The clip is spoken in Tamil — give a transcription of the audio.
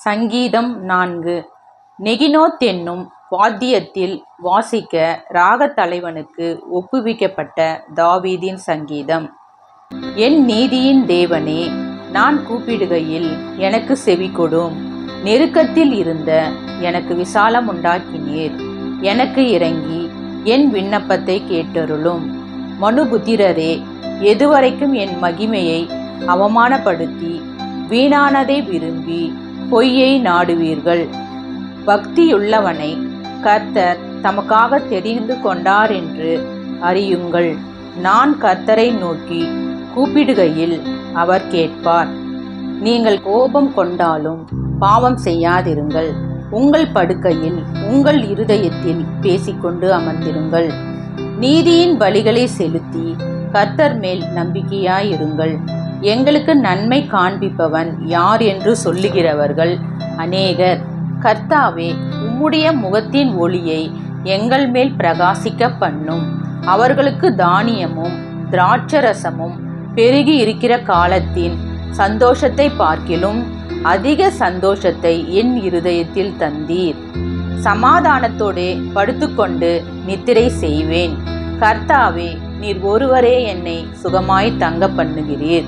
சங்கீதம் நான்கு. நெகினோத் என்னும் வாத்தியத்தில் வாசிக்க ராகத் தலைவனுக்கு ஒப்புவிக்கப்பட்ட தாவீதின் சங்கீதம். என் நீதியின் தேவனே நான் கூப்பிடுகையில் எனக்கு செவிகொடும் நெருக்கத்தில் இருந்த எனக்கு விசாலம் உண்டாக்கினீர். எனக்கு இறங்கி என் விண்ணப்பத்தை கேட்டருளும். மனுபுத்திரரே எதுவரைக்கும் என் மகிமையை அவமானப்படுத்தி வீணானதை விரும்பி பொய்யை நாடுவீர்கள். பக்தியுள்ளவனை கர்த்தர் தமக்காக தெரிந்து கொண்டார் என்று அறியுங்கள். நான் கர்த்தரை நோக்கி கூப்பிடுகையில் அவர் கேட்பார். நீங்கள் கோபம் கொண்டாலும் பாவம் செய்யாதிருங்கள். உங்கள் படுக்கையில் உங்கள் இருதயத்தில் பேசிக்கொண்டு அமர்ந்திருங்கள். நீதியின் வழிகளை செலுத்தி கர்த்தர் மேல் நம்பிக்கையாயிருங்கள். எங்களுக்கு நன்மை காண்பிப்பவன் யார் என்று சொல்லுகிறவர்கள் அநேகர். கர்த்தாவே உம்முடைய முகத்தின் ஒளியை எங்கள் மேல் பிரகாசிக்க பண்ணும். அவர்களுக்கு தானியமும் திராட்சரசமும் பெருகி இருக்கிற காலத்தின் சந்தோஷத்தை பார்க்கிலும் அதிக சந்தோஷத்தை என் இருதயத்தில் தந்தீர். சமாதானத்தோடே படுத்துக்கொண்டு நித்திரை செய்வேன். கர்த்தாவே நீர் ஒருவரே என்னை சுகமாய் தங்க பண்ணுகிறீர்.